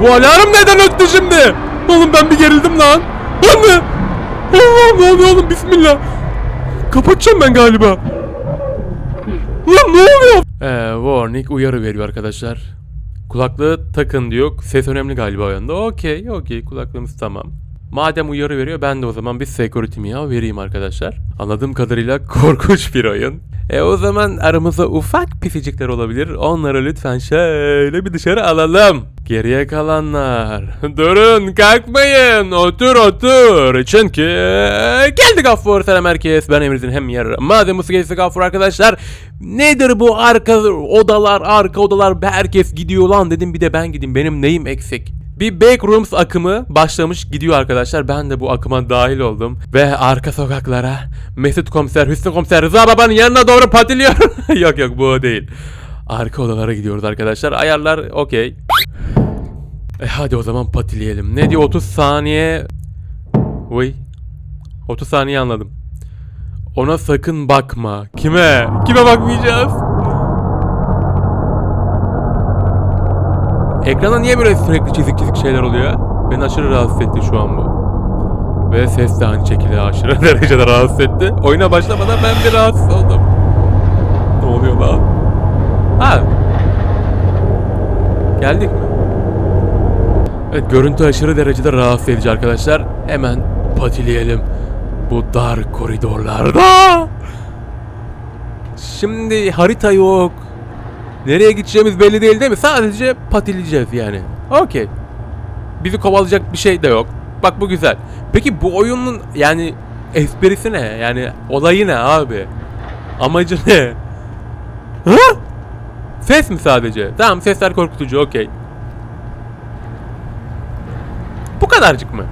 Bu alarm neden öttü şimdi? Oğlum ben bir gerildim lan. Anne. Allah'ım ne oluyor oğlum bismillah. Kapatacağım ben galiba. Lan ne oluyor? Ee, warning uyarı veriyor arkadaşlar. Kulaklığı takın diyor. Ses önemli galiba o yanda. Okey okey kulaklığımız tamam. Madem uyarı veriyor ben de o zaman bir security ya vereyim arkadaşlar. Anladığım kadarıyla korkunç bir oyun. E o zaman aramızda ufak pisicikler olabilir. Onları lütfen şöyle bir dışarı alalım. Geriye kalanlar. Durun kalkmayın. Otur otur. Çünkü geldi Gaffur selam herkes. Ben Emre'nin hem yer. Madem bu geçti Gaffur arkadaşlar. Nedir bu arka odalar arka odalar herkes gidiyor lan dedim bir de ben gideyim benim neyim eksik. Bir Backrooms akımı başlamış gidiyor arkadaşlar. Ben de bu akıma dahil oldum. Ve arka sokaklara Mesut Komiser, Hüsnü Komiser, Rıza Baba'nın yanına doğru patiliyor. yok yok bu o değil. Arka odalara gidiyoruz arkadaşlar. Ayarlar okey. E hadi o zaman patileyelim. Ne diyor 30 saniye. Uy. 30 saniye anladım. Ona sakın bakma. Kime? Kime bakmayacağız? Ekranda niye böyle sürekli çizik çizik şeyler oluyor? Beni aşırı rahatsız etti şu an bu. Ve ses de aynı şekilde aşırı derecede rahatsız etti. Oyuna başlamadan ben bir rahatsız oldum. Ne oluyor lan? Ha. Geldik mi? Evet görüntü aşırı derecede rahatsız edici arkadaşlar. Hemen patileyelim. Bu dar koridorlarda. Şimdi harita yok. Nereye gideceğimiz belli değil değil mi? Sadece patileyeceğiz yani. Okey. Bizi kovalayacak bir şey de yok. Bak bu güzel. Peki bu oyunun yani esprisi ne? Yani olayı ne abi? Amacı ne? Ha? Ses mi sadece? Tamam sesler korkutucu okey. Bu kadarcık mı?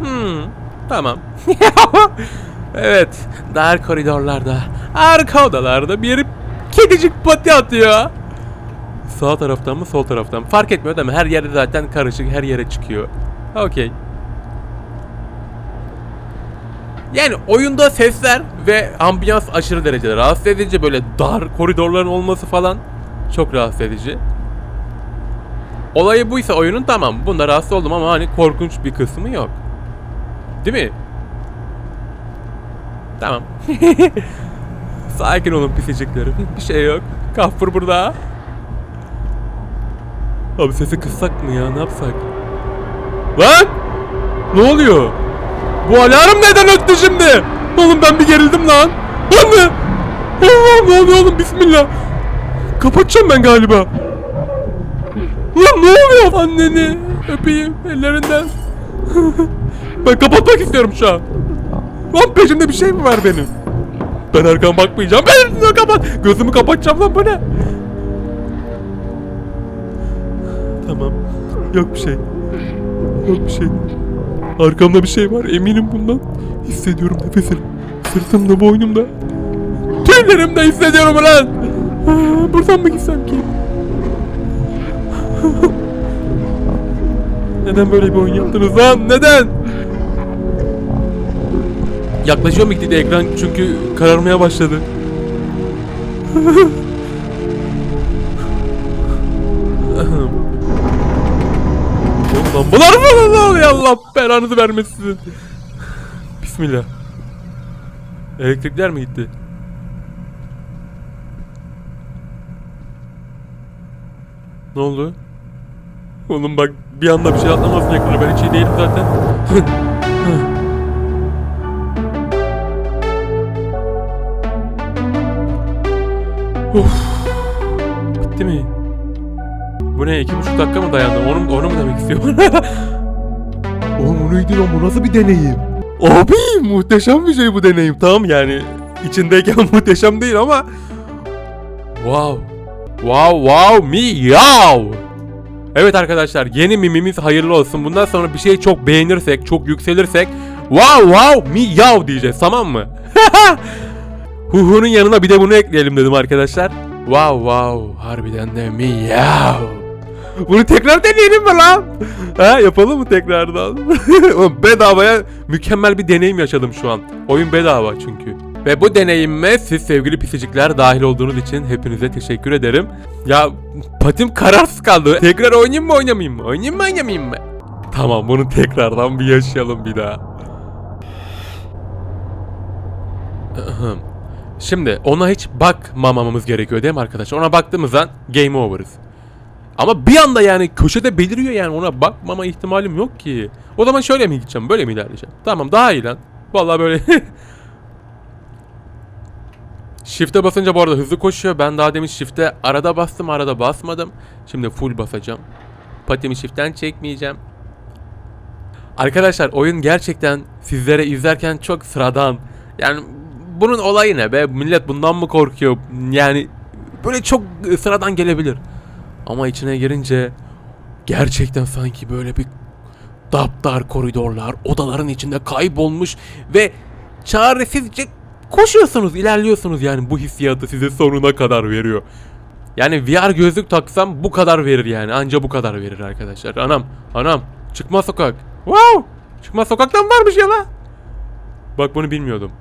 Hmm, tamam. evet, dar koridorlarda, arka odalarda bir kedicik pati atıyor. Sağ taraftan mı sol taraftan mı? Fark etmiyor değil mi? Her yerde zaten karışık, her yere çıkıyor. Okey. Yani oyunda sesler ve ambiyans aşırı derecede rahatsız edici. Böyle dar koridorların olması falan çok rahatsız edici. Olayı buysa oyunun tamam. Bunda rahatsız oldum ama hani korkunç bir kısmı yok. Değil mi? Tamam. Sakin olun pisiciklerim. Bir şey yok. Kahpur burada. Abi sesi kıssak mı ya? Ne yapsak? Lan! Ne oluyor? Bu alarm neden öttü şimdi? Oğlum ben bir gerildim lan. Anne! Allah'ım ne oluyor oğlum? Bismillah. Kapatacağım ben galiba. Lan ne oluyor? Anneni öpeyim ellerinden. ben kapatmak istiyorum şu an. Lan peşimde bir şey mi var benim? Ben arkama bakmayacağım. Ben kapat. Gözümü kapatacağım lan bu ne? Tamam. Yok bir şey. Yok bir şey. Arkamda bir şey var. Eminim bundan. Hissediyorum nefesini. Sırtımda, boynumda. Tüylerimde hissediyorum lan. Aa, Buradan mı gitsem ki? Neden böyle bir oyun yaptınız lan? Neden? Yaklaşıyor mu gitgide ekran çünkü kararmaya başladı. Oğlum lambalar mı lan Allah belanızı vermesin. Bismillah. Elektrikler mi gitti? Ne oldu? Oğlum bak bir anda bir şey atlamasın ekrana ben hiç iyi değilim zaten. Of. Bitti mi? Bu ne? iki buçuk dakika mı dayandı? Onu, onu mu demek istiyor? Oğlum o neydi lan? Bu nasıl bir deneyim? Abi muhteşem bir şey bu deneyim. Tamam yani içindeyken muhteşem değil ama Wow. Wow wow miyav. Evet arkadaşlar yeni mimimiz hayırlı olsun. Bundan sonra bir şeyi çok beğenirsek, çok yükselirsek wow wow miyav diyeceğiz tamam mı? Huhu'nun yanına bir de bunu ekleyelim dedim arkadaşlar. Wow wow harbiden de miyav. Bunu tekrar deneyelim mi lan? Ha yapalım mı tekrardan? Bedavaya mükemmel bir deneyim yaşadım şu an. Oyun bedava çünkü. Ve bu deneyimime siz sevgili pisicikler dahil olduğunuz için hepinize teşekkür ederim. Ya patim kararsız kaldı. Tekrar oynayayım mı oynamayayım mı? Oynayayım mı oynamayayım mı? Tamam bunu tekrardan bir yaşayalım bir daha. Şimdi ona hiç bakmamamız gerekiyor değil mi arkadaşlar? Ona baktığımız an game over'ız. Ama bir anda yani köşede beliriyor yani ona bakmama ihtimalim yok ki. O zaman şöyle mi gideceğim böyle mi ilerleyeceğim? Tamam daha iyi lan. Vallahi böyle Shift'e basınca bu arada hızlı koşuyor. Ben daha demin shift'e arada bastım arada basmadım. Şimdi full basacağım. Patimi shift'ten çekmeyeceğim. Arkadaşlar oyun gerçekten sizlere izlerken çok sıradan. Yani bunun olayı ne be? Millet bundan mı korkuyor? Yani böyle çok sıradan gelebilir. Ama içine girince gerçekten sanki böyle bir daptar koridorlar, odaların içinde kaybolmuş ve çaresizce koşuyorsunuz, ilerliyorsunuz yani bu hissiyatı size sonuna kadar veriyor. Yani VR gözlük taksam bu kadar verir yani. Anca bu kadar verir arkadaşlar. Anam, anam. Çıkma sokak. Wow! Çıkma sokaktan varmış ya la. Bak bunu bilmiyordum.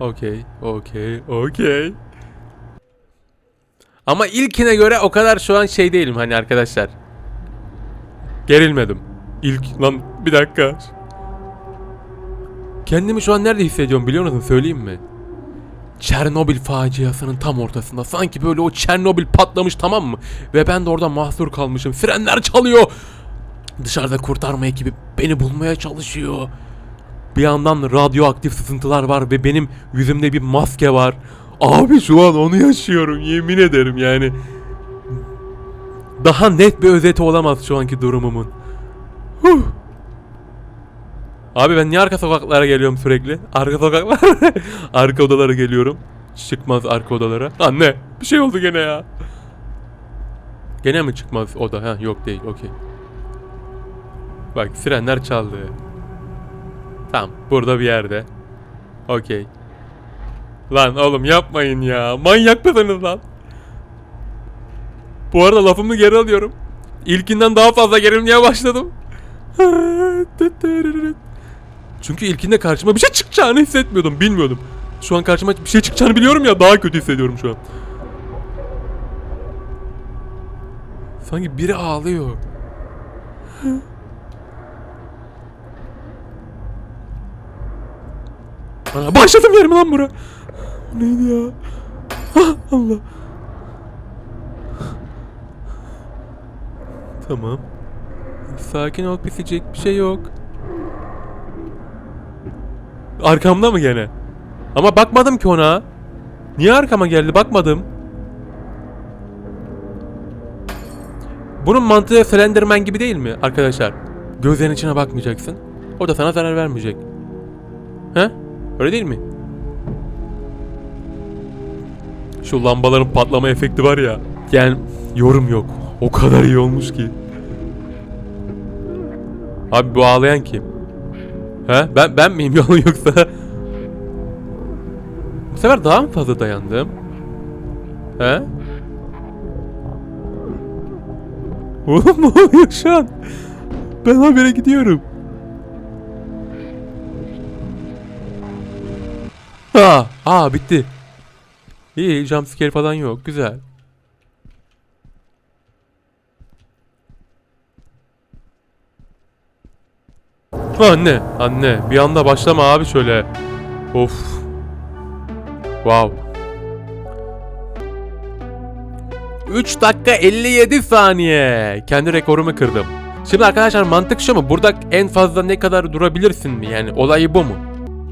Okey, okey, okey. Ama ilkine göre o kadar şu an şey değilim hani arkadaşlar. Gerilmedim. İlk lan bir dakika. Kendimi şu an nerede hissediyorum biliyor musun? Söyleyeyim mi? Çernobil faciasının tam ortasında. Sanki böyle o Çernobil patlamış tamam mı? Ve ben de orada mahsur kalmışım. Frenler çalıyor. Dışarıda kurtarma ekibi beni bulmaya çalışıyor. Bir yandan radyoaktif sızıntılar var ve benim yüzümde bir maske var. Abi şu an onu yaşıyorum yemin ederim yani. Daha net bir özeti olamaz şu anki durumumun. Abi ben niye arka sokaklara geliyorum sürekli? Arka sokaklar, arka odalara geliyorum. Çıkmaz arka odalara. Anne, bir şey oldu gene ya. Gene mi çıkmaz oda? Ha yok değil, okey. Bak sirenler çaldı. Tamam, burada bir yerde. Okey. Lan oğlum yapmayın ya. Manyak mısınız lan? Bu arada lafımı geri alıyorum. İlkinden daha fazla gerilmeye başladım. Çünkü ilkinde karşıma bir şey çıkacağını hissetmiyordum, bilmiyordum. Şu an karşıma bir şey çıkacağını biliyorum ya daha kötü hissediyorum şu an. Sanki biri ağlıyor. Ana başladım yerime lan bura. Neydi ya? Ah, Allah. Tamam. Sakin ol pisecek bir şey yok. Arkamda mı gene? Ama bakmadım ki ona. Niye arkama geldi bakmadım. Bunun mantığı Slenderman gibi değil mi arkadaşlar? Gözlerin içine bakmayacaksın. O da sana zarar vermeyecek. He? Öyle değil mi? Şu lambaların patlama efekti var ya. Yani yorum yok. O kadar iyi olmuş ki. Abi bu ağlayan kim? He? Ben ben miyim yolun yoksa? Bu sefer daha mı fazla dayandım? He? Oğlum ne oluyor şu an? Ben habere gidiyorum. Ha, aa bitti. İyi, jumpscare falan yok. Güzel. Anne, anne. Bir anda başlama abi şöyle. Of. Wow. 3 dakika 57 saniye. Kendi rekorumu kırdım. Şimdi arkadaşlar mantık şu mu? Burada en fazla ne kadar durabilirsin mi? Yani olayı bu mu?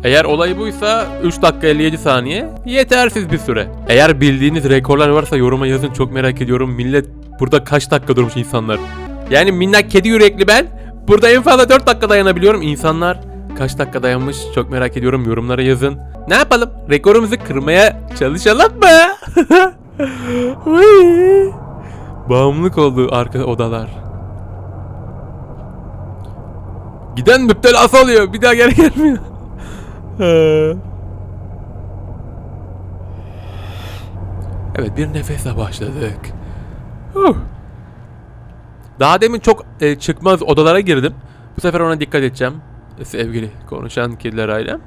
Eğer olay buysa 3 dakika 57 saniye yetersiz bir süre. Eğer bildiğiniz rekorlar varsa yoruma yazın çok merak ediyorum. Millet burada kaç dakika durmuş insanlar. Yani minnak kedi yürekli ben burada en fazla 4 dakika dayanabiliyorum. İnsanlar kaç dakika dayanmış çok merak ediyorum yorumlara yazın. Ne yapalım? Rekorumuzu kırmaya çalışalım mı? Bağımlılık oldu arka odalar. Giden müptelası oluyor. Bir daha geri gelmiyor. Evet bir nefese başladık. Huh. Daha demin çok e, çıkmaz odalara girdim. Bu sefer ona dikkat edeceğim. Sevgili konuşan kediler ailem.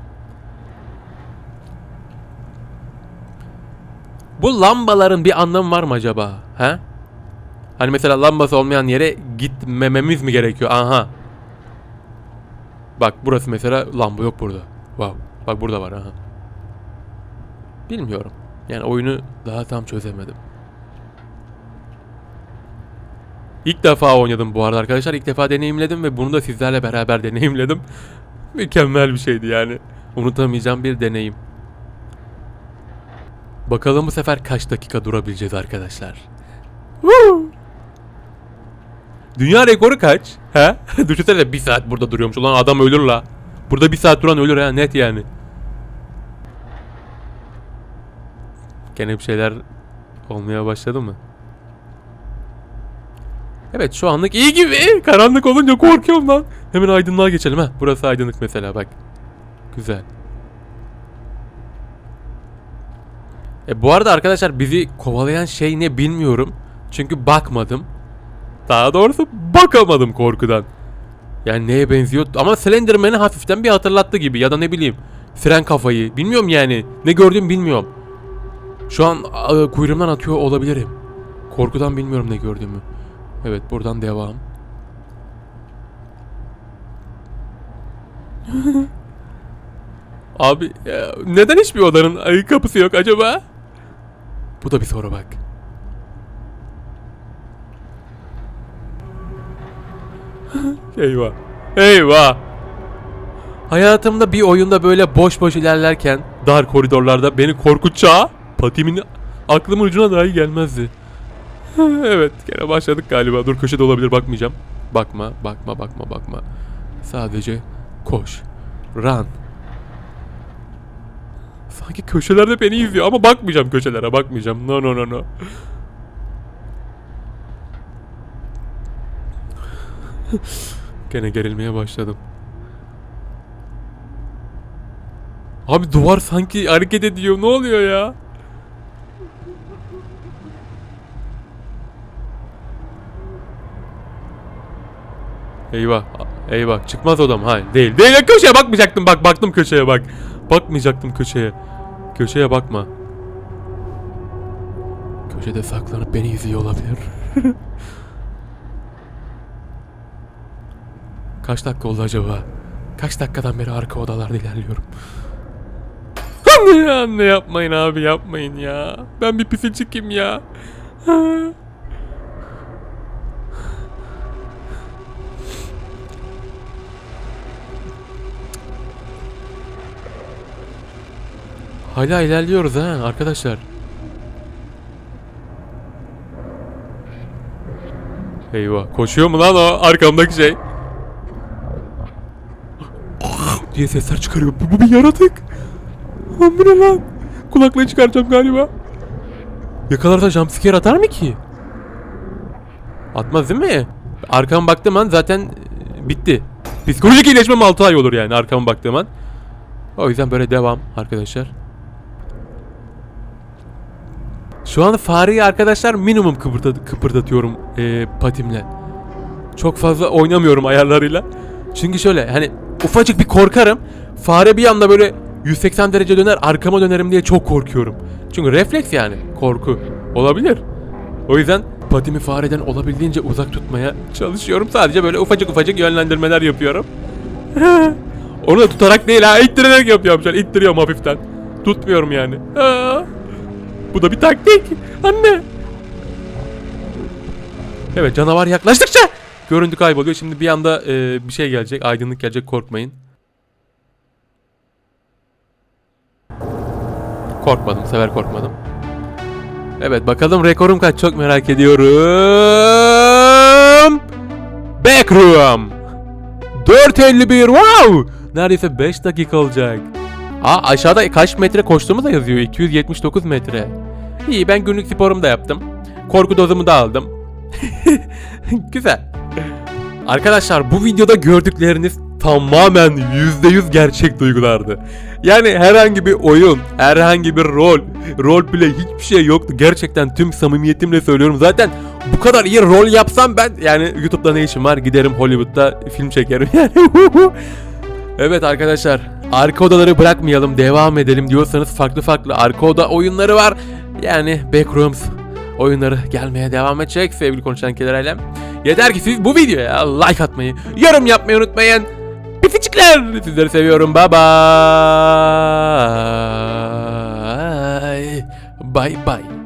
Bu lambaların bir anlamı var mı acaba? He? Hani mesela lambası olmayan yere gitmememiz mi gerekiyor? Aha. Bak burası mesela lamba yok burada. Wow. Bak burada var aha. Bilmiyorum. Yani oyunu daha tam çözemedim. İlk defa oynadım bu arada arkadaşlar. İlk defa deneyimledim ve bunu da sizlerle beraber deneyimledim. Mükemmel bir şeydi yani. Unutamayacağım bir deneyim. Bakalım bu sefer kaç dakika durabileceğiz arkadaşlar. Woo! Dünya rekoru kaç? He? Düşünsene bir saat burada duruyormuş. Ulan adam ölür la. Burada bir saat duran ölür ha net yani. Gene bir şeyler olmaya başladı mı? Evet şu anlık iyi gibi. Karanlık olunca korkuyorum lan. Hemen aydınlığa geçelim ha. Burası aydınlık mesela bak. Güzel. E bu arada arkadaşlar bizi kovalayan şey ne bilmiyorum. Çünkü bakmadım. Daha doğrusu bakamadım korkudan. Yani neye benziyor? Ama Slenderman'i hafiften bir hatırlattı gibi ya da ne bileyim. Fren kafayı. Bilmiyorum yani. Ne gördüğümü bilmiyorum. Şu an a, kuyruğumdan atıyor olabilirim. Korkudan bilmiyorum ne gördüğümü. Evet buradan devam. Abi ya, neden hiçbir odanın ay kapısı yok acaba? Bu da bir soru bak. Eyvah. Eyvah. Hayatımda bir oyunda böyle boş boş ilerlerken dar koridorlarda beni korkutacağı patimin aklımın ucuna dahi gelmezdi. evet gene başladık galiba. Dur köşede olabilir bakmayacağım. Bakma bakma bakma bakma. Sadece koş. Run. Sanki köşelerde beni izliyor ama bakmayacağım köşelere bakmayacağım. No no no no. Gene gerilmeye başladım. Abi duvar sanki hareket ediyor. Ne oluyor ya? Eyvah. Eyvah. Çıkmaz odam. Hayır değil. Değil. Köşeye bakmayacaktım. Bak baktım köşeye bak. Bakmayacaktım köşeye. Köşeye bakma. Köşede saklanıp beni izliyor olabilir. Kaç dakika oldu acaba? Kaç dakikadan beri arka odalarda ilerliyorum. Anne anne yapmayın abi yapmayın ya. Ben bir çıkayım ya. Hala ilerliyoruz ha arkadaşlar. Eyvah koşuyor mu lan o arkamdaki şey? diye sesler çıkarıyor. Bu, bu bir yaratık. Lan bu ne lan? Kulaklığı çıkaracağım galiba. Yakalarsa jumpscare atar mı ki? Atmaz değil mi? Arkama baktığım an zaten e, bitti. Psikolojik iyileşmem 6 ay olur yani arkama baktığım an. O yüzden böyle devam arkadaşlar. Şu an fareyi arkadaşlar minimum kıpırdat kıpırdatıyorum e, patimle. Çok fazla oynamıyorum ayarlarıyla. Çünkü şöyle hani ufacık bir korkarım. Fare bir anda böyle 180 derece döner arkama dönerim diye çok korkuyorum. Çünkü refleks yani korku olabilir. O yüzden patimi fareden olabildiğince uzak tutmaya çalışıyorum. Sadece böyle ufacık ufacık yönlendirmeler yapıyorum. Onu da tutarak değil ha ittirerek yapıyorum şu an. İttiriyorum hafiften. Tutmuyorum yani. Bu da bir taktik. Anne. Evet canavar yaklaştıkça görüntü kayboluyor. Şimdi bir anda e, bir şey gelecek. Aydınlık gelecek korkmayın. Korkmadım. Bu sefer korkmadım. Evet bakalım rekorum kaç çok merak ediyorum. Backroom. 4.51 wow. Neredeyse 5 dakika olacak. Aa aşağıda kaç metre koştuğumuz da yazıyor. 279 metre. İyi ben günlük sporumu da yaptım. Korku dozumu da aldım. Güzel. Arkadaşlar bu videoda gördükleriniz tamamen %100 gerçek duygulardı. Yani herhangi bir oyun, herhangi bir rol, roleplay hiçbir şey yoktu. Gerçekten tüm samimiyetimle söylüyorum. Zaten bu kadar iyi rol yapsam ben yani YouTube'da ne işim var? Giderim Hollywood'da film çekerim yani. evet arkadaşlar arka odaları bırakmayalım devam edelim diyorsanız farklı farklı arka oda oyunları var. Yani Backrooms oyunları gelmeye devam edecek sevgili konuşan keler ailem. Yeter ki siz bu videoya like atmayı, yorum yapmayı unutmayın. Pificikler sizleri seviyorum. Bye bye. Bye bye.